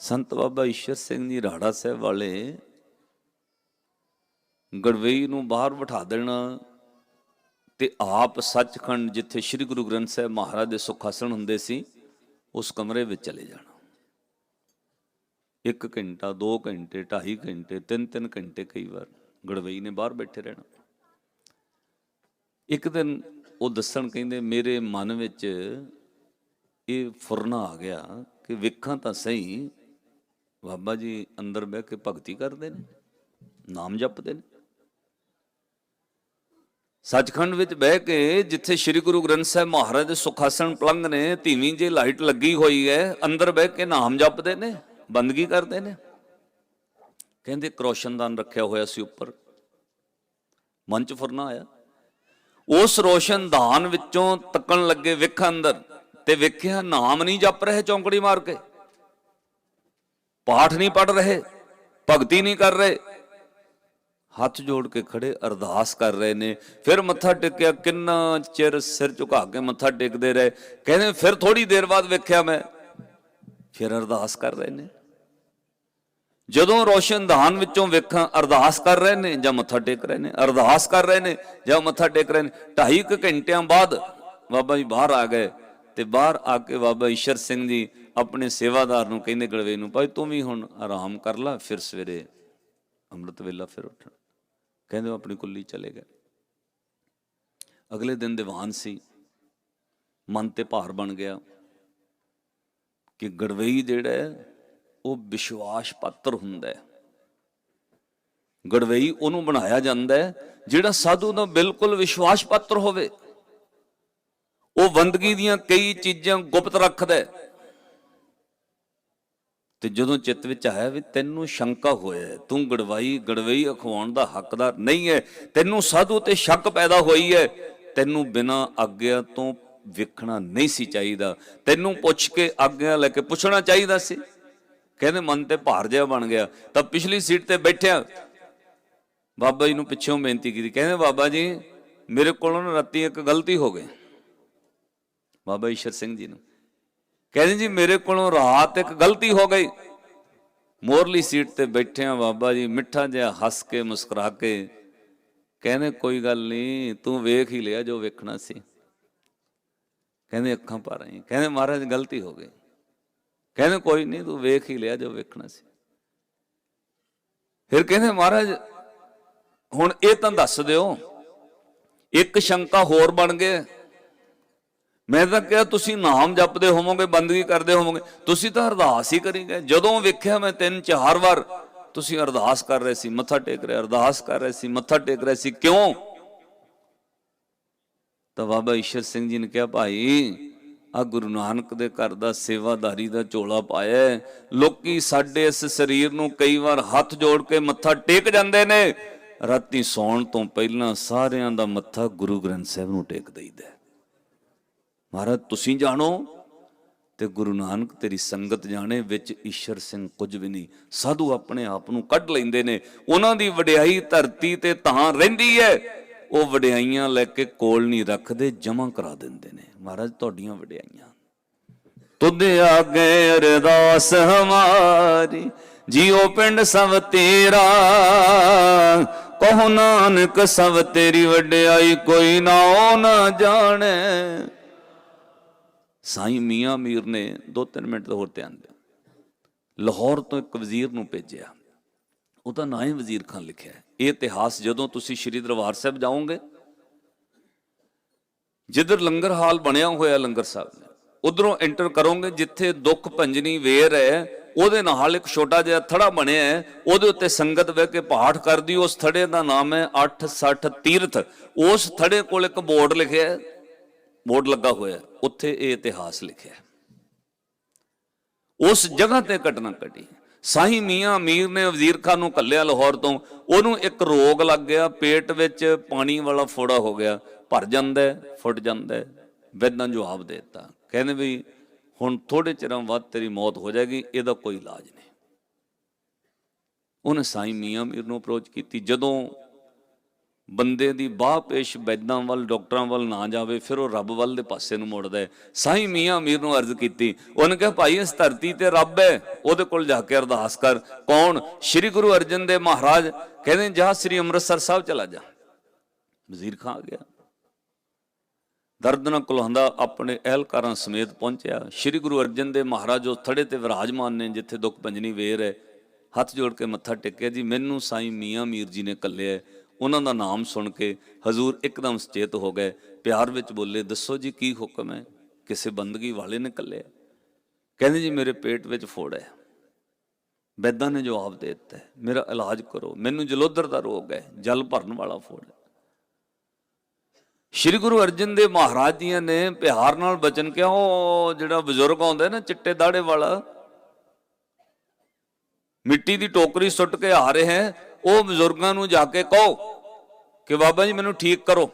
ਸੰਤ ਬਾਬਾ ਈਸ਼ਰ ਸਿੰਘ ਜੀ ਰਾੜਾ ਸਾਹਿਬ ਵਾਲੇ ਗੜਵੇਈ ਨੂੰ ਬਾਹਰ ਬਿਠਾ ਦੇਣਾ ਤੇ ਆਪ ਸੱਚਖੰਡ ਜਿੱਥੇ ਸ੍ਰੀ ਗੁਰੂ ਗ੍ਰੰਥ ਸਾਹਿਬ ਮਹਾਰਾਜ ਦੇ ਸੁਖਾਸਣ ਹੁੰਦੇ ਸੀ, ਉਸ ਕਮਰੇ ਵਿੱਚ ਚਲੇ ਜਾਣਾ। ਇੱਕ ਘੰਟਾ 2 ਘੰਟੇ 2.5 ਘੰਟੇ 3-3 ਘੰਟੇ ਕਈ ਵਾਰ ਗੜਵਈ ਨੇ ਬਾਹਰ ਬੈਠੇ ਰਹਿਣਾ। ਇੱਕ ਦਿਨ ਉਹ ਦੱਸਣ ਕਹਿੰਦੇ, ਮੇਰੇ ਮਨ ਵਿੱਚ ਇਹ ਫੁਰਨਾ ਆ ਗਿਆ ਕਿ ਵੇਖਾਂ ਤਾਂ ਸਹੀ ਬਾਬਾ ਜੀ ਅੰਦਰ ਬਹਿ ਕੇ ਭਗਤੀ ਕਰਦੇ ਨੇ, ਨਾਮ ਜਪਦੇ ਨੇ। ਸੱਚਖੰਡ ਵਿੱਚ ਬਹਿ ਕੇ ਜਿੱਥੇ ਸ੍ਰੀ ਗੁਰੂ ਗ੍ਰੰਥ ਸਾਹਿਬ ਮਹਾਰਾਜ ਦੇ ਸੁਖਾਸਣ ਪਲੰਗ ਨੇ, ਧੀਵੀਂ ਜੇ ਲਾਈਟ ਲੱਗੀ ਹੋਈ ਹੈ, ਅੰਦਰ ਬਹਿ ਕੇ ਨਾਮ ਜਪਦੇ ਨੇ, ਬੰਦਗੀ ਕਰਦੇ ਨੇ। ਕਹਿੰਦੇ ਕਰੋਸ਼ਨਦਾਨ ਰੱਖਿਆ ਹੋਇਆ ਸੀ ਉੱਪਰ। ਮੰਚ ਫੁਰਨਾ ਆਇਆ। ਉਸ ਰੋਸ਼ਨਦਾਨ ਵਿੱਚੋਂ ਤੱਕਣ ਲੱਗੇ ਵਿਖ ਅੰਦਰ ਤੇ ਵੇਖਿਆ ਨਾਮ ਨਹੀਂ ਜਪ ਰਹੇ ਚੌਂਕੜੀ ਮਾਰ ਕੇ। ਪਾਠ ਨਹੀਂ ਪੜ ਰਹੇ ਭਗਤੀ ਨਹੀਂ ਕਰ ਰਹੇ ਹੱਥ ਜੋੜ ਕੇ ਖੜੇ ਅਰਦਾਸ ਕਰ ਰਹੇ ਨੇ ਫਿਰ ਮੱਥਾ ਟੇਕਿਆ ਕਿੰਨਾ ਚਿਰ ਸਿਰ ਝੁਕਾ ਕੇ ਮੱਥਾ ਟੇਕਦੇ ਰਹੇ ਕਹਿੰਦੇ ਫਿਰ ਥੋੜੀ ਦੇਰ ਬਾਅਦ ਵੇਖਿਆ ਮੈਂ ਫਿਰ ਅਰਦਾਸ ਕਰ ਰਹੇ ਨੇ ਜਦੋਂ ਰੋਸ਼ਨਦਾਨ ਵਿੱਚੋਂ ਵੇਖਾਂ ਅਰਦਾਸ ਕਰ ਰਹੇ ਨੇ ਜਾਂ ਮੱਥਾ ਟੇਕ ਰਹੇ ਨੇ ਅਰਦਾਸ ਕਰ ਰਹੇ ਨੇ ਜਾਂ ਮੱਥਾ ਟੇਕ ਰਹੇ ਨੇ ਢਾਈ ਕੁ ਘੰਟਿਆਂ ਬਾਅਦ ਬਾਬਾ ਜੀ ਬਾਹਰ ਆ ਗਏ ਤੇ ਬਾਹਰ ਆ ਕੇ ਬਾਬਾ ਈਸ਼ਰ ਸਿੰਘ ਜੀ ਆਪਣੇ ਸੇਵਾਦਾਰ ਨੂੰ ਕਹਿੰਦੇ ਗੜਵੇ ਨੂੰ, ਭਾਈ ਤੂੰ ਵੀ ਹੁਣ ਆਰਾਮ ਕਰ ਲੈ, ਫਿਰ ਸਵੇਰੇ ਅੰਮ੍ਰਿਤ ਵੇਲਾ ਫਿਰ ਉੱਠਣ ਕਹਿੰਦੇ ਉਹ ਆਪਣੀ ਕੁੱਲੀ ਚਲੇ ਗਏ। ਅਗਲੇ ਦਿਨ ਦੀਵਾਨ ਸੀ। ਮਨ ਤੇ ਭਾਰ ਬਣ ਗਿਆ ਕਿ ਗੜਵਈ ਜਿਹੜਾ ਉਹ ਵਿਸ਼ਵਾਸ ਪਾਤਰ ਹੁੰਦਾ ਹੈ। ਗੜਵਈ ਉਹਨੂੰ ਬਣਾਇਆ ਜਾਂਦਾ ਹੈ, ਜਿਹੜਾ ਸਾਧੂ ਦਾ ਬਿਲਕੁਲ ਵਿਸ਼ਵਾਸ ਪਾਤਰ ਹੋਵੇ। ਉਹ ਬੰਦਗੀ ਦੀਆਂ ਕਈ ਚੀਜ਼ਾਂ ਗੁਪਤ ਰੱਖਦਾ ਹੈ। ਤੇ ਜਦੋਂ ਚਿੱਤ ਵਿੱਚ ਆਇਆ ਵੀ ਤੈਨੂੰ ਸ਼ੰਕਾ ਹੋਇਆ ਤੂੰ ਗੜਵਾਈ, ਗੜਵਈ ਅਖਵਾਉਣ ਦਾ ਹੱਕਦਾਰ ਨਹੀਂ ਹੈ, ਤੈਨੂੰ ਸਾਧੂ ਤੇ ਸ਼ੱਕ ਪੈਦਾ ਹੋਈ ਹੈ, ਤੈਨੂੰ ਬਿਨਾਂ ਆਗਿਆ ਤੋਂ ਵੇਖਣਾ ਨਹੀਂ ਸੀ ਚਾਹੀਦਾ, ਤੈਨੂੰ ਪੁੱਛ ਕੇ ਆਗਿਆ ਲੈ ਕੇ ਪੁੱਛਣਾ ਚਾਹੀਦਾ ਸੀ। ਕਹਿੰਦੇ ਮਨ ਤੇ ਭਾਰ ਜਿਹਾ ਬਣ ਗਿਆ, ਤਾਂ ਪਿਛਲੀ ਸੀਟ ਤੇ ਬੈਠਿਆ ਬਾਬਾ ਜੀ ਨੂੰ ਪਿੱਛੋਂ ਬੇਨਤੀ ਕੀਤੀ, ਕਹਿੰਦੇ ਬਾਬਾ ਜੀ, ਮੇਰੇ ਕੋਲੋਂ ਨਾ ਰਾਤੀ ਇੱਕ ਗਲਤੀ ਹੋ ਗਈ। ਬਾਬਾ ਈਸ਼ਰ ਸਿੰਘ ਜੀ ਨੂੰ। ਕਹਿੰਦੇ ਜੀ ਮੇਰੇ ਕੋਲੋਂ ਰਾਤ ਇੱਕ ਗਲਤੀ ਹੋ ਗਈ। ਮੋਰਲੀ ਸੀਟ ਤੇ ਬੈਠਿਆ ਬਾਬਾ ਜੀ ਮਿੱਠਾ ਜਿਹਾ ਹੱਸ ਕੇ ਮੁਸਕਰਾ ਕੇ ਕਹਿੰਦੇ, ਕੋਈ ਗੱਲ ਨਹੀਂ, ਤੂੰ ਵੇਖ ਹੀ ਲਿਆ ਜੋ ਵੇਖਣਾ ਸੀ। ਕਹਿੰਦੇ, ਅੱਖਾਂ ਭਰ ਆਈ ਕਹਿੰਦੇ, ਮਹਾਰਾਜ, ਗਲਤੀ ਹੋ ਗਈ। ਕਹਿੰਦੇ, ਕੋਈ ਨਹੀਂ, ਤੂੰ ਵੇਖ ਹੀ ਲਿਆ ਜੋ ਵੇਖਣਾ ਸੀ। ਫਿਰ ਕਹਿੰਦੇ, ਮਹਾਰਾਜ, ਹੁਣ ਇਹ ਤਾਂ ਦੱਸ ਦਿਓ, ਇੱਕ ਸ਼ੰਕਾ ਹੋਰ ਬਣ ਗਏ। ਮੈਂ ਤਾਂ ਕਿਹਾ ਤੁਸੀਂ ਨਾਮ ਜਪਦੇ ਹੋਵੋਗੇ, ਬੰਦਗੀ ਕਰਦੇ ਹੋਵੋਗੇ। ਤੁਸੀਂ ਤਾਂ ਅਰਦਾਸ ਹੀ ਕਰੀ ਗਏ। ਜਦੋਂ ਵੇਖਿਆ ਮੈਂ ਤਿੰਨ ਚਾਰ ਵਾਰ ਤੁਸੀਂ ਅਰਦਾਸ ਕਰ ਰਹੇ ਸੀ, ਮੱਥਾ ਟੇਕ ਰਹੇ, ਅਰਦਾਸ ਕਰ ਰਹੇ ਸੀ, ਮੱਥਾ ਟੇਕ ਰਹੇ ਸੀ। ਕਿਉਂ? ਤਾਂ ਬਾਬਾ ਈਸ਼ਰ ਸਿੰਘ ਜੀ ਨੇ ਕਿਹਾ, ਭਾਈ ਆ ਗੁਰੂ ਨਾਨਕ ਦੇ ਘਰ ਦਾ ਸੇਵਾਦਾਰੀ ਦਾ ਝੋਲਾ ਪਾਇਆ ਹੈ। ਲੋਕੀ ਸਾਡੇ ਇਸ ਸਰੀਰ ਨੂੰ ਕਈ ਵਾਰ ਹੱਥ ਜੋੜ ਕੇ ਮੱਥਾ ਟੇਕ ਜਾਂਦੇ ਨੇ। ਰਾਤੀ ਸੌਣ ਤੋਂ ਪਹਿਲਾਂ ਸਾਰਿਆਂ ਦਾ ਮੱਥਾ ਗੁਰੂ ਗ੍ਰੰਥ ਸਾਹਿਬ ਨੂੰ ਟੇਕ ਦਈਦਾ ਮਹਾਰਾਜ, ਤੁਸੀਂ ਜਾਣੋ ਤੇ ਗੁਰੂ ਨਾਨਕ ਤੇਰੀ ਸੰਗਤ ਜਾਣੇ, ਵਿੱਚ ਈਸ਼ਰ ਸਿੰਘ ਕੁਝ ਵੀ ਨਹੀਂ। ਸਾਧੂ ਆਪਣੇ ਆਪ ਨੂੰ ਕੱਢ ਲੈਂਦੇ ਨੇ। ਉਹਨਾਂ ਦੀ ਵਡਿਆਈ ਧਰਤੀ ਤੇ ਤਾਂ ਰਹਿੰਦੀ ਹੈ। ਉਹ ਵਡਿਆਈਆਂ ਲੈ ਕੇ ਕੋਲ ਨਹੀਂ ਰੱਖਦੇ ਜਮਾ ਕਰਾ ਦਿੰਦੇ ਨੇ। ਮਹਾਰਾਜ, ਤੁਹਾਡੀਆਂ ਵਡਿਆਈਆਂ। ਤੁਧ ਆਗੇ ਅਰਦਾਸ ਹਮਾਰੀ, ਜੀਓ ਪਿੰਡ ਸਭ ਤੇਰਾ। ਕਹੋ ਨਾਨਕ, ਸਭ ਤੇਰੀ ਵਡਿਆਈ ਕੋਈ ਨਾ ਨਾ ਜਾਣੇ। ਸਾਈਂ ਮੀਆਂ ਮੀਰ ਨੇ 2-3 ਮਿੰਟ ਹੋਰ ਧਿਆਨ ਦਿਓ ਲਾਹੌਰ ਤੋਂ ਇੱਕ ਵਜ਼ੀਰ ਨੂੰ ਭੇਜਿਆ। ਉਹਦਾ ਨਾਂ ਹੀ ਵਜ਼ੀਰ ਖਾਨ ਲਿਖਿਆ ਹੈ। ਇਹ ਇਤਿਹਾਸ ਜਦੋਂ ਤੁਸੀਂ ਸ਼੍ਰੀ ਦਰਬਾਰ ਸਾਹਿਬ ਜਾਓਗੇ, ਜਿੱਧਰ ਲੰਗਰ ਹਾਲ ਬਣਿਆ ਹੋਇਆ ਲੰਗਰ ਸਾਹਿਬ ਨੇ, ਉਧਰੋਂ ਐਂਟਰ ਕਰੋਗੇ, ਜਿੱਥੇ ਦੁੱਖ ਭੰਜਨੀ ਵੇਰ ਹੈ, ਉਹਦੇ ਨਾਲ ਇੱਕ ਛੋਟਾ ਜਿਹਾ ਥੜਾ ਬਣਿਆ ਹੈ, ਉਹਦੇ ਉੱਤੇ ਸੰਗਤ ਬਹਿ ਕੇ ਪਾਠ ਕਰਦੀ, ਉਸ ਥੜੇ ਦਾ ਨਾਮ ਹੈ 860 ਤੀਰਥ। ਉਸ ਥੜੇ ਕੋਲ ਇੱਕ ਬੋਰਡ ਲਿਖਿਆ ਹੈ ਬੋਰਡ ਲੱਗਾ ਹੋਇਆ ਉੱਥੇ ਇਹ ਇਤਿਹਾਸ ਲਿਖਿਆ ਉਸ ਜਗ੍ਹਾ ਤੇ ਘਟਨਾ ਘਟੀ। ਸਾਈ ਮੀਆਂ ਅਮੀਰ ਨੇ ਵਜ਼ੀਰ ਖਾਨ ਨੂੰ ਕੱਲਿਆ ਲਾਹੌਰ ਤੋਂ। ਉਹਨੂੰ ਇੱਕ ਰੋਗ ਲੱਗ ਗਿਆ, ਪੇਟ ਵਿੱਚ ਪਾਣੀ ਵਾਲਾ ਫੋੜਾ ਹੋ ਗਿਆ। ਭਰ ਜਾਂਦਾ ਫੁੱਟ ਜਾਂਦਾ ਹੈ। ਵੈਦਾਂ ਜਵਾਬ ਦੇ ਦਿੱਤਾ। ਕਹਿੰਦੇ ਵੀ, ਹੁਣ ਥੋੜੇ ਚਿਰਾਂ ਬਾਅਦ ਤੇਰੀ ਮੌਤ ਹੋ ਜਾਏਗੀ, ਇਹਦਾ ਕੋਈ ਇਲਾਜ ਨਹੀਂ। ਉਹਨੇ ਸਾਈ ਮੀਆਂ ਅਮੀਰ ਨੂੰ ਅਪਰੋਚ ਕੀਤੀ। ਜਦੋਂ ਬੰਦੇ ਦੀ ਬਾਹ ਪੇਸ਼ ਬੈਦਾਂ ਵੱਲ, ਡਾਕਟਰਾਂ ਵੱਲ ਨਾ ਜਾਵੇ, ਫਿਰ ਉਹ ਰੱਬ ਵੱਲ ਦੇ ਪਾਸੇ ਨੂੰ ਮੁੜਦਾ ਹੈ। ਸਾਈਂ ਮੀਆਂ ਅਮੀਰ ਨੂੰ ਅਰਜ਼ ਕੀਤੀ। ਉਹਨੇ ਕਿਹਾ, ਭਾਈ, ਇਸ ਧਰਤੀ ਤੇ ਰੱਬ ਹੈ, ਉਹਦੇ ਕੋਲ ਜਾ ਕੇ ਅਰਦਾਸ ਕਰ। ਕੌਣ? ਸ੍ਰੀ ਗੁਰੂ ਅਰਜਨ ਦੇਵ ਮਹਾਰਾਜ। ਕਹਿੰਦੇ, ਜਾ ਸ੍ਰੀ ਅੰਮ੍ਰਿਤਸਰ ਸਾਹਿਬ ਚਲਾ ਜਾ। ਵਜ਼ੀਰ ਖਾਂ ਆ ਗਿਆ। ਦਰਦ ਨਾਲ ਕੁਲਹੰਦਾ ਆਪਣੇ ਅਹਿਲਕਾਰਾਂ ਸਮੇਤ ਪਹੁੰਚਿਆ। ਸ੍ਰੀ ਗੁਰੂ ਅਰਜਨ ਦੇਵ ਮਹਾਰਾਜ ਉਹ ਥੜੇ ਤੇ ਵਿਰਾਜਮਾਨ ਨੇ, ਜਿੱਥੇ ਦੁੱਖ ਪੰਜਨੀ ਵੇਰ ਹੈ। ਹੱਥ ਜੋੜ ਕੇ ਮੱਥਾ ਟੇਕਿਆ, ਜੀ, ਮੈਨੂੰ ਸਾਈਂ ਮੀਆਂ ਮੀਰ ਜੀ ਨੇ ਕੱਲਿਆ ਉਹਨਾਂ ਦਾ ਨਾਮ ਸੁਣ ਕੇ ਹਜ਼ੂਰ ਇੱਕਦਮ ਸੁਚੇਤ ਹੋ ਗਏ। ਪਿਆਰ ਵਿੱਚ ਬੋਲੇ, ਦੱਸੋ ਜੀ ਕੀ ਹੁਕਮ ਹੈ? ਕਿਸੇ ਬੰਦਗੀ ਵਾਲੇ ਨੇ ਕੱਲਿਆ? ਕਹਿੰਦੇ ਜੀ, ਮੇਰੇ ਪੇਟ ਵਿੱਚ ਫੋੜ ਹੈ। ਬੈਦਾਂ ਨੇ ਜਵਾਬ ਦੇ ਦਿੱਤਾ ਮੇਰਾ ਇਲਾਜ ਕਰੋ। ਮੈਨੂੰ ਜਲੋਦਰ ਦਾ ਰੋਗ ਹੈ, ਜਲ ਭਰਨ ਵਾਲਾ ਫੋੜ ਹੈ। ਸ਼੍ਰੀ ਗੁਰੂ ਅਰਜਨ ਦੇਵ ਮਹਾਰਾਜ ਜੀਆਂ ਨੇ ਪਿਆਰ ਨਾਲ ਬਚਨ ਕਿਹਾ, ਉਹ ਜਿਹੜਾ ਬਜ਼ੁਰਗ ਆਉਂਦਾ ਨਾ, ਚਿੱਟੇ ਦਾੜੇ ਵਾਲਾ, ਮਿੱਟੀ ਦੀ ਟੋਕਰੀ ਸੁੱਟ ਕੇ ਆ ਰਹੇ ਹੈ। ਉਹ ਬਜ਼ੁਰਗਾਂ ਨੂੰ ਜਾ ਕੇ ਕਹੋ ਕਿ ਬਾਬਾ ਜੀ ਮੈਨੂੰ ਠੀਕ ਕਰੋ।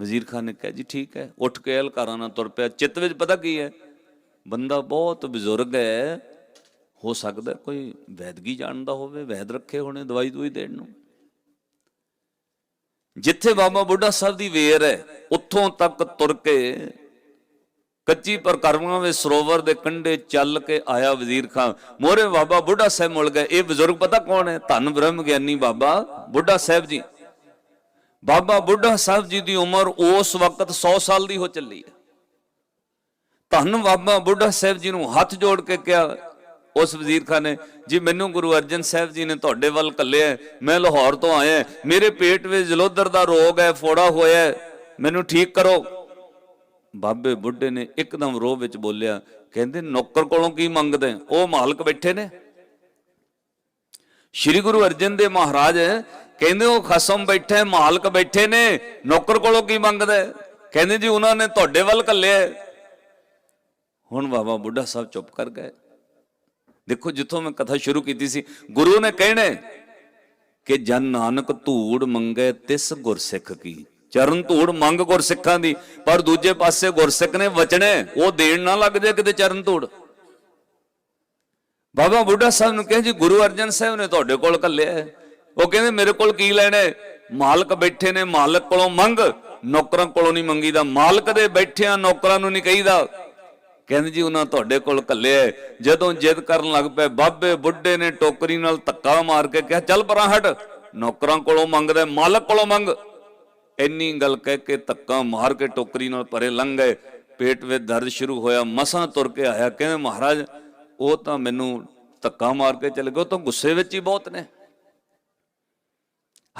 ਵਜ਼ੀਰ ਖਾਨ ਨੇ ਕਿਹਾ, ਜੀ ਠੀਕ ਹੈ। ਉੱਠ ਕੇ ਹਲਕਾਰਾਂ ਨਾਲ ਤੁਰ ਪਿਆ। ਚਿੱਤ ਵਿੱਚ ਪਤਾ ਕੀ ਹੈ? ਬੰਦਾ ਬਹੁਤ ਬਜ਼ੁਰਗ ਹੈ। ਹੋ ਸਕਦਾ ਕੋਈ ਵੈਦਗੀ ਜਾਣਦਾ ਹੋਵੇ, ਵੈਦ ਰੱਖੇ ਹੋਣੇ, ਦਵਾਈ ਦੂਈ ਦੇਣ ਨੂੰ। ਜਿੱਥੇ ਬਾਬਾ ਬੁੱਢਾ ਸਾਹਿਬ ਦੀ ਵੇਰ ਹੈ, ਉੱਥੋਂ ਤੱਕ ਤੁਰ ਕੇ ਕੱਚੀ ਪਰਕਰਮਾਂ ਵਿੱਚ ਸਰੋਵਰ ਦੇ ਕੰਢੇ ਚੱਲ ਕੇ ਆਇਆ ਵਜ਼ੀਰ ਖਾਨ। ਮੋਰੇ ਬਾਬਾ ਬੁੱਢਾ ਸਾਹਿਬ ਮੁੜ ਗਏ। ਇਹ ਬਜ਼ੁਰਗ ਪਤਾ ਕੌਣ ਹੈ? ਧੰਨ ਬ੍ਰਹਮ ਗਿਆਨੀ ਬਾਬਾ ਬੁੱਢਾ ਸਾਹਿਬ ਜੀ। ਬਾਬਾ ਬੁੱਢਾ ਸਾਹਿਬ ਜੀ ਦੀ ਉਮਰ ਉਸ ਵਕਤ 100 ਸਾਲ ਦੀ ਹੋ ਚੱਲੀ ਹੈ। ਧੰਨ ਬਾਬਾ ਬੁੱਢਾ ਸਾਹਿਬ ਜੀ ਨੂੰ ਹੱਥ ਜੋੜ ਕੇ ਕਿਹਾ ਉਸ ਵਜ਼ੀਰ ਖਾਨ ਨੇ, ਜੀ ਮੈਨੂੰ ਗੁਰੂ ਅਰਜਨ ਸਾਹਿਬ ਜੀ ਨੇ ਤੁਹਾਡੇ ਵੱਲ ਕੱਲਿਆ ਮੈਂ ਲਾਹੌਰ ਤੋਂ ਆਇਆ ਮੇਰੇ ਪੇਟ ਵਿੱਚ ਜਲੋਦਰ ਦਾ ਰੋਗ ਹੈ, ਫੋੜਾ ਹੋਇਆ ਮੈਨੂੰ ਠੀਕ ਕਰੋ। ਬਾਬੇ ਬੁੱਢੇ ਨੇ ਇੱਕਦਮ ਰੋਹ ਵਿੱਚ ਬੋਲਿਆ, ਕਹਿੰਦੇ, ਨੌਕਰ ਕੋਲੋਂ ਕੀ ਮੰਗਦੇ? ਉਹ ਮਾਲਕ ਬੈਠੇ ਨੇ। ਸ਼੍ਰੀ ਗੁਰੂ ਅਰਜਨ ਦੇਵ ਮਹਾਰਾਜ ਕਹਿੰਦੇ, ਉਹ ਖਸਮ ਬੈਠੇ, ਮਾਲਕ ਬੈਠੇ ਨੇ, ਨੌਕਰ ਕੋਲੋਂ ਕੀ ਮੰਗਦਾ? ਕਹਿੰਦੇ ਜੀ, ਉਹਨਾਂ ਨੇ ਤੁਹਾਡੇ ਵੱਲ ਕੱਲਿਆ ਹੁਣ ਬਾਬਾ ਬੁੱਢਾ ਸਾਹਿਬ ਚੁੱਪ ਕਰ ਗਏ। ਦੇਖੋ, ਜਿੱਥੋਂ ਮੈਂ ਕਥਾ ਸ਼ੁਰੂ ਕੀਤੀ ਸੀ, ਗੁਰੂ ਨੇ ਕਹਿਣਾ ਕਿ ਜਨ ਨਾਨਕ ਧੂੜ ਮੰਗੇ, ਤਿਸ ਗੁਰਸਿੱਖ ਕੀ। ਚਰਨ ਧੂੜ ਮੰਗ ਗੁਰਸਿੱਖਾਂ ਦੀ, ਪਰ ਦੂਜੇ ਪਾਸੇ ਗੁਰਸਿੱਖ ਨੇ ਵਚਣੇ, ਉਹ ਦੇਣ ਨਾ ਲੱਗ ਜਾਏ ਕਿਤੇ ਚਰਨ ਧੂੜ। ਬਾਬਾ ਬੁੱਢਾ ਸਾਹਿਬ ਨੂੰ ਕਿਹਾ ਜੀ, ਗੁਰੂ ਅਰਜਨ ਸਾਹਿਬ ਨੇ ਤੁਹਾਡੇ ਕੋਲ ਕੱਲਿਆ ਹੈ। ਉਹ ਕਹਿੰਦੇ, ਮੇਰੇ ਕੋਲ ਕੀ ਲੈਣਾ ਮਾਲਕ ਬੈਠੇ ਨੇ, ਮਾਲਕ ਕੋਲੋਂ ਮੰਗ, ਨੌਕਰਾਂ ਕੋਲੋਂ ਨਹੀਂ ਮੰਗੀਦਾ। ਮਾਲਕ ਦੇ ਬੈਠਿਆਂ ਨੌਕਰਾਂ ਨੂੰ ਨਹੀਂ ਕਹੀਦਾ। ਕਹਿੰਦੇ ਜੀ, ਉਹਨਾਂ ਤੁਹਾਡੇ ਕੋਲ ਕੱਲਿਆ ਹੈ। ਜਦੋਂ ਜਿੱਦ ਕਰਨ ਲੱਗ ਪਏ, ਬਾਬੇ ਬੁੱਢੇ ਨੇ ਟੋਕਰੀ ਨਾਲ ਧੱਕਾ ਮਾਰ ਕੇ ਕਿਹਾ, ਚੱਲ ਪਰਾਂ ਹਟ, ਨੌਕਰਾਂ ਕੋਲੋਂ ਮੰਗਦਾ ਮਾਲਕ ਕੋਲੋਂ ਮੰਗ। ਇੰਨੀ ਗੱਲ ਕਹਿ ਕੇ ਧੱਕਾ ਮਾਰ ਕੇ ਟੋਕਰੀ ਨਾਲ ਪਰੇ ਲੰਘ ਗਏ। ਪੇਟ ਵਿੱਚ ਦਰਦ ਸ਼ੁਰੂ ਹੋਇਆ, ਮਸਾਂ ਤੁਰ ਕੇ ਆਇਆ। ਕਹਿੰਦੇ, ਮਹਾਰਾਜ, ਉਹ ਤਾਂ ਮੈਨੂੰ ਧੱਕਾ ਮਾਰ ਕੇ ਚਲੇ ਗਏ। ਉਹ ਤਾਂ ਗੁੱਸੇ ਵਿੱਚ ਹੀ ਬਹੁਤ ਨੇ।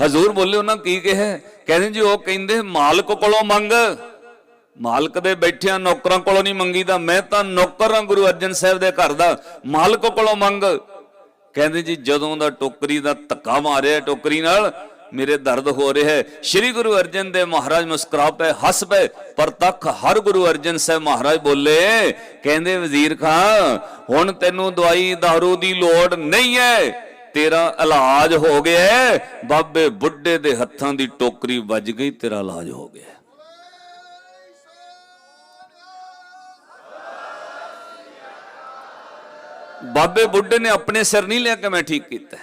ਹਜ਼ੂਰ ਬੋਲੇ, ਉਹਨਾਂ ਕੀ ਕਿਹਾ? ਕਹਿੰਦੇ, ਜੀ, ਉਹ ਕਹਿੰਦੇ, ਮਾਲਕ ਕੋਲੋਂ ਮੰਗ। ਮਾਲਕ ਦੇ ਬੈਠਿਆਂ ਨੌਕਰਾਂ ਕੋਲੋਂ ਨਹੀਂ ਮੰਗੀਦਾ। ਮੈਂ ਤਾਂ ਨੌਕਰ ਹਾਂ ਗੁਰੂ ਅਰਜਨ ਸਾਹਿਬ ਦੇ ਘਰ ਦਾ ਮਾਲਕ ਕੋਲੋਂ ਮੰਗ। ਕਹਿੰਦੇ, ਜੀ, ਜਦੋਂ ਦਾ ਟੋਕਰੀ ਦਾ ਧੱਕਾ ਮਾਰਿਆ ਟੋਕਰੀ ਨਾਲ ਮੇਰੇ ਦਰਦ ਹੋ ਰਿਹਾ ਹੈ। ਸ੍ਰੀ ਗੁਰੂ ਅਰਜਨ ਦੇ ਮਹਾਰਾਜ ਮੁਸਕਰਾ ਪਏ, ਹੱਸ ਪਏ, ਪਰ ਤੱਕ ਹਰ ਗੁਰੂ ਅਰਜਨ ਸਾਹਿਬ ਮਹਾਰਾਜ ਬੋਲੇ, ਕਹਿੰਦੇ ਵਜ਼ੀਰ ਖਾਂ, ਹੁਣ ਤੈਨੂੰ ਦਵਾਈ ਦਾਰੂ ਦੀ ਲੋੜ ਨਹੀਂ ਹੈ। ਤੇਰਾ ਇਲਾਜ ਹੋ ਗਿਆ ਬਾਬੇ ਬੁੱਢੇ ਦੇ ਹੱਥਾਂ ਦੀ ਟੋਕਰੀ ਵੱਜ ਗਈ, ਤੇਰਾ ਇਲਾਜ ਹੋ ਗਿਆ ਬਾਬੇ ਬੁੱਢੇ ਨੇ ਆਪਣੇ ਸਿਰ ਨਹੀਂ ਲਿਆ ਕਿ ਮੈਂ ਠੀਕ ਕੀਤਾ।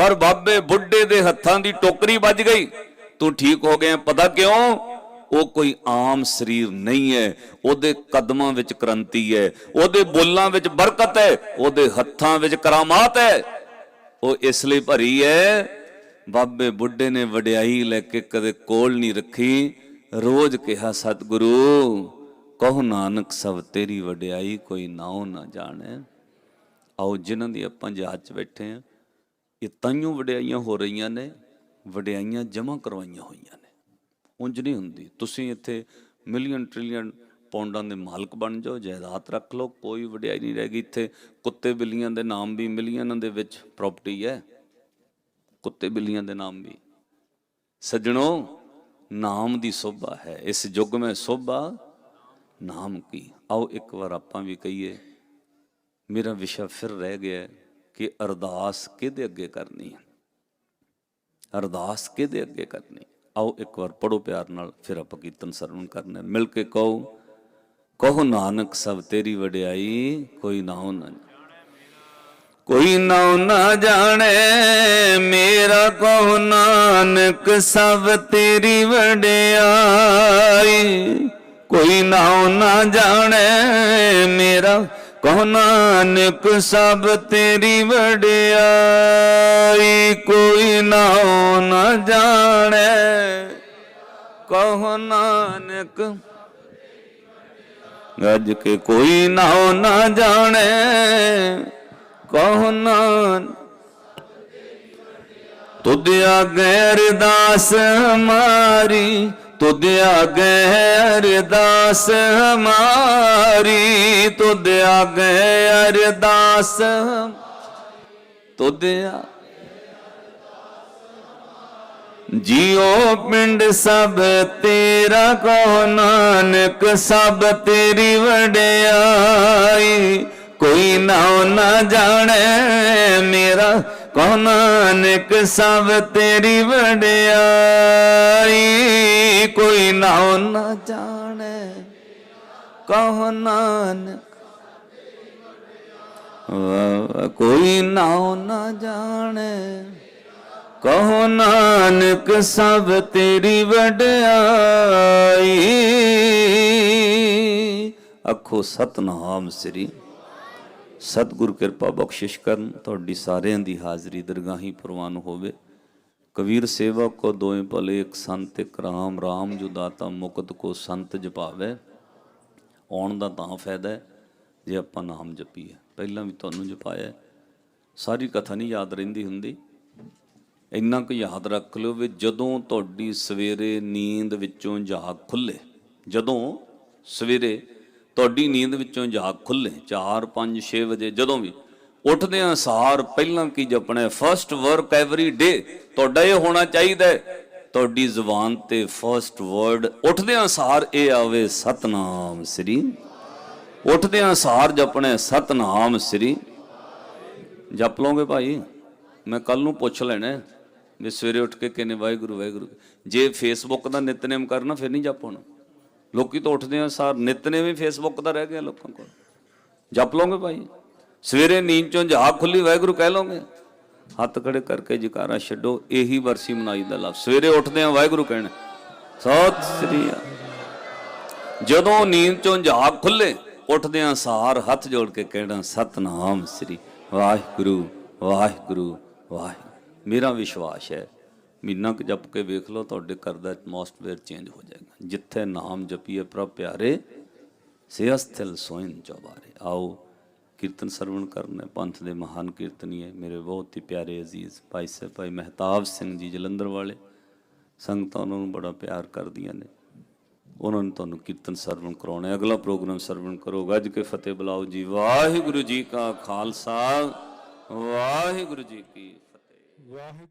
ਪਰ ਬਾਬੇ ਬੁੱਢੇ ਦੇ ਹੱਥਾਂ ਦੀ ਟੋਕਰੀ ਵੱਜ ਗਈ। ਤੂੰ ਠੀਕ ਹੋ ਗਿਆ, ਪਤਾ ਕਿਉਂ? ਉਹ ਕੋਈ ਆਮ ਸਰੀਰ ਨਹੀਂ ਹੈ। ਉਹਦੇ ਕਦਮਾਂ ਵਿੱਚ ਕ੍ਰਾਂਤੀ ਹੈ। ਉਹਦੇ ਬੋਲਾਂ ਵਿੱਚ ਬਰਕਤ ਹੈ। ਉਹਦੇ ਹੱਥਾਂ ਵਿੱਚ ਕਰਾਮਾਤ ਹੈ। ਉਹ ਇਸ ਲਈ ਭਰੀ ਹੈ, ਬਾਬੇ ਬੁੱਢੇ ਨੇ ਵਡਿਆਈ ਲੈ ਕੇ ਕਦੇ ਕੋਲ ਨਹੀਂ ਰੱਖੀ। ਰੋਜ਼ ਕਿਹਾ, ਸਤਿਗੁਰੂ, ਕਹੋ ਨਾਨਕ, ਸਭ ਤੇਰੀ ਵਡਿਆਈ ਕੋਈ ਨਾਉ ਨਾ ਜਾਣੇ। ਆਓ, ਜਿਨ੍ਹਾਂ ਦੀ ਆਪਾਂ ਜਹਾਜ਼ 'ਚ ਬੈਠੇ ਆ ਇਹ ਤਾਈਓ ਵਡਿਆਈਆਂ ਹੋ ਰਹੀਆਂ ਨੇ, ਵਡਿਆਈਆਂ ਜਮ੍ਹਾਂ ਕਰਵਾਈਆਂ ਹੋਈਆਂ ਨੇ। ਉਂਝ ਨਹੀਂ ਹੁੰਦੀ। ਤੁਸੀਂ ਇੱਥੇ ਮਿਲੀਅਨ ਟ੍ਰਿਲੀਅਨ ਪੌਂਡਾਂ ਦੇ ਮਾਲਕ ਬਣ ਜਾਓ, ਜਾਇਦਾਦ ਰੱਖ ਲਓ, ਕੋਈ ਵਡਿਆਈ ਨਹੀਂ ਰਹਿ ਗਈ ਇੱਥੇ। ਕੁੱਤੇ ਬਿੱਲੀਆਂ ਦੇ ਨਾਮ ਵੀ ਮਿਲੀਅਨਾਂ ਦੇ ਵਿੱਚ ਪ੍ਰਾਪਰਟੀ ਹੈ। ਕੁੱਤੇ ਬਿੱਲੀਆਂ ਦੇ ਨਾਮ ਵੀ। ਸੱਜਣੋ, ਨਾਮ ਦੀ ਸੋਭਾ ਹੈ। ਇਸ ਯੁੱਗ ਮੈਂ ਸੋਭਾ, ਨਾਮ ਕੀ? ਆਓ ਇੱਕ ਵਾਰ ਆਪਾਂ ਵੀ ਕਹੀਏ, ਮੇਰਾ ਵਿਸ਼ਾ ਫਿਰ ਰਹਿ ਗਿਆ ਕਿ ਅਰਦਾਸ ਕਿਹਦੇ ਅੱਗੇ ਕਰਨੀ ਹੈ? ਅਰਦਾਸ ਕਿਹਦੇ ਅੱਗੇ ਕਰਨੀ ਆਓ ਇੱਕ ਵਾਰ ਪੜੋ ਪਿਆਰ ਨਾਲ, ਫਿਰ ਆਪਾਂ ਕੀਰਤਨ ਸਰਵਣ ਕਰਨਾ ਮਿਲ ਕੇ ਕਹੋ ਕਹੋ ਨਾਨਕ, ਸਭ ਤੇਰੀ ਵਡਿਆਈ ਕੋਈ ਨਾਉ ਨਾ ਕੋਈ ਨਾਉ ਨਾ ਜਾਣੇ, ਮੇਰਾ ਕੋ ਨਾਨਕ, ਸਭ ਤੇਰੀ ਵਡਿਆਈ ਕੋਈ ਨਾਉ ਨਾ ਜਾਣੇ, ਮੇਰਾ ਕੋ ਨਾਨਕ ਸਭ ਤੇਰੀ ਵਡਿਆਈ, ਕੋਈ ਨਾਉ ਨਾ ਜਾਣੇ। ਕਹੋ ਨਾਨਕ ਗੱਜ ਕੇ ਕੋਈ ਨਾਉ ਨਾ ਜਾਣੇ। ਕਹੋ ਨਾਨ ਤੁਧ ਆਗੇ ਅਰਦਾਸ ਹਮਾਰੀ ਤੁਧ ਆਗੇ ਅਰਦਾਸ ਹਮਾਰੀ ਤੁਧ ਆਗੇ ਅਰਦਾਸ ਹਮ- ਤੁਧ ਆ ਜੀਓ ਪਿੰਡ ਸਭ ਤੇਰਾ, ਕੋ ਨਾਨਕ ਸਭ ਤੇਰੀ ਵਡਿਆਈ। ਕੋਈ ਨਾਉ ਨਾ ਜਾਣੇ ਮੇਰਾ ਨਾਨਕ ਸਭ ਤੇਰੀ ਵਡਿਆਈ? ਕੋਈ ਨਾਉ ਨਾ ਜਾਣੇ। ਕਹੋ ਨਾਨਕ? ਕੋਈ ਨਾਉ ਨਾ ਜਾਣੇ। ਕਹੋ ਨਾਨਕ ਸਭ ਤੇਰੀ ਵਡਿਆਈ? ਅੱਖੋ ਸਤਨਾਮ ਸ੍ਰੀ ਸਤਿਗੁਰ ਕਿਰਪਾ ਬਖਸ਼ਿਸ਼ ਕਰਨ, ਤੁਹਾਡੀ ਸਾਰਿਆਂ ਦੀ ਹਾਜ਼ਰੀ ਦਰਗਾਹੀ ਪ੍ਰਵਾਨ ਹੋਵੇ। ਕਬੀਰ ਸੇਵਾ ਕੋ ਦੋਏ ਭਲੇ, ਇੱਕ ਸੰਤ, ਇੱਕ ਰਾਮ। ਰਾਮ ਜੋ ਦਾਤਾ ਮੁਕਤ ਕੋ ਸੰਤ ਜਪਾਵੇ, ਆਉਣ ਦਾ ਤਾਂ ਫਾਇਦਾ ਹੈ, ਜੇ ਆਪਾਂ ਨਾਮ ਜਪੀਏ। ਪਹਿਲਾਂ ਵੀ ਤੁਹਾਨੂੰ ਜਪਾਇਆ ਸਾਰੀ ਕਥਾ ਨਹੀਂ ਯਾਦ ਰਹਿੰਦੀ ਹੁੰਦੀ। ਇੰਨਾ ਕੁ ਯਾਦ ਰੱਖ ਲਿਓ ਵੀ ਜਦੋਂ ਤੁਹਾਡੀ ਸਵੇਰੇ ਨੀਂਦ ਵਿੱਚੋਂ ਜਾਗ ਖੁੱਲੇ, ਜਦੋਂ ਸਵੇਰੇ ਤੁਹਾਡੀ ਨੀਂਦ ਵਿੱਚੋਂ ਜਾਗ ਖੁੱਲੇ 4 5 6 ਵਜੇ ਜਦੋਂ ਵੀ ਉੱਠਦੇ ਆਂ ਸਾਰ ਪਹਿਲਾਂ ਕੀ ਜਪਣਾ ਫਰਸਟ ਵਰਕ ਐਵਰੀ ਡੇ ਤੁਹਾਡਾ ਇਹ ਹੋਣਾ ਚਾਹੀਦਾ ਹੈ। ਤੁਹਾਡੀ ਜ਼ੁਬਾਨ ਤੇ ਫਰਸਟ ਵਰਡ ਉੱਠਦੇ ਆਂ ਸਾਰ ਇਹ ਆਵੇ, ਸਤਨਾਮ ਸ੍ਰੀ। ਉੱਠਦੇ ਆਂ ਸਾਰ ਜਪਣਾ ਸਤਨਾਮ ਸ੍ਰੀ। ਜਪ ਲਓਗੇ ਭਾਈ? ਮੈਂ ਕੱਲ ਨੂੰ ਪੁੱਛ ਲੈਣਾ ਵੀ ਸਵੇਰੇ ਉੱਠ ਕੇ ਕਿੰਨੇ ਵਾਹਿਗੁਰੂ ਵਾਹਿਗੁਰੂ। ਜੇ ਫੇਸਬੁੱਕ ਦਾ ਨਿਤਨੇਮ ਕਰਨਾ, ਫਿਰ ਨਹੀਂ ਜਪ ਹੋਣਾ। ਲੋਕੀ ਤਾਂ ਉੱਠਦੇ ਆ, ਸਾਰ ਨਿਤਨੇਮ ਹੀ ਫੇਸਬੁੱਕ ਦਾ ਰਹਿ ਗਿਆ ਲੋਕਾਂ ਕੋਲ। ਜਪ ਲਓਗੇ ਭਾਈ? ਸਵੇਰੇ ਨੀਂਦ ਚੋਂ ਜਾਗ ਖੁੱਲੀ, ਵਾਹਿਗੁਰੂ ਕਹਿ ਲਓਗੇ? ਹੱਥ ਖੜੇ ਕਰਕੇ ਜਕਾਰਾ ਛੱਡੋ, ਇਹੀ ਵਰਸੀ ਮਨਾਈ ਦਾ ਲਫ਼ਜ਼ ਸਵੇਰੇ ਉੱਠਦੇ ਆ, ਵਾਹਿਗੁਰੂ ਕਹਿਣਾ, ਸਤਿ ਸ੍ਰੀ ਅਕਾਲ। ਜਦੋਂ ਨੀਂਦ ਚੋਂ ਜਾਗ ਖੁੱਲੇ, ਉੱਠਦੇ ਆ ਸਾਰ ਹੱਥ ਜੋੜ ਕੇ ਕਹਿਣਾ, ਸਤਨਾਮ ਸ੍ਰੀ ਵਾਹਿਗੁਰੂ ਵਾਹਿਗੁਰੂ ਵਾਹਿ ਮੇਰਾ ਵਿਸ਼ਵਾਸ ਹੈ ਮਹੀਨਾ ਕੁ ਜਪ ਕੇ ਵੇਖ ਲਓ, ਤੁਹਾਡੇ ਘਰ ਦਾ ਐਟਮੋਸਫੇਅਰ ਚੇਂਜ ਹੋ ਜਾਏਗਾ। ਜਿੱਥੇ ਨਾਮ ਜਪੀਏ ਪ੍ਰਭ ਪਿਆਰੇ ਸੇ ਅਸਥਿਲ ਸੋਇਨ ਚੌਬਾਰੇ। ਆਓ, ਕੀਰਤਨ ਸਰਵਣ ਕਰਨਾ ਪੰਥ ਦੇ ਮਹਾਨ ਕੀਰਤਨੀਏ, ਮੇਰੇ ਬਹੁਤ ਹੀ ਪਿਆਰੇ ਅਜ਼ੀਜ਼ ਭਾਈ ਸਾਹਿਬ, ਭਾਈ ਮਹਿਤਾਬ ਸਿੰਘ ਜੀ ਜਲੰਧਰ ਵਾਲੇ। ਸੰਗਤਾਂ ਉਹਨਾਂ ਨੂੰ ਬੜਾ ਪਿਆਰ ਕਰਦੀਆਂ ਨੇ। ਉਹਨਾਂ ਨੇ ਤੁਹਾਨੂੰ ਕੀਰਤਨ ਸਰਵਣ ਕਰਾਉਣਾ ਅਗਲਾ ਪ੍ਰੋਗਰਾਮ ਸਰਵਣ ਕਰੋ। ਗੱਜ ਕੇ ਫਤਿਹ ਬੁਲਾਓ ਜੀ। ਵਾਹਿਗੁਰੂ ਜੀ ਕਾ ਖਾਲਸਾ, ਵਾਹਿਗੁਰੂ ਜੀ ਕੀ ਫਤਿਹ।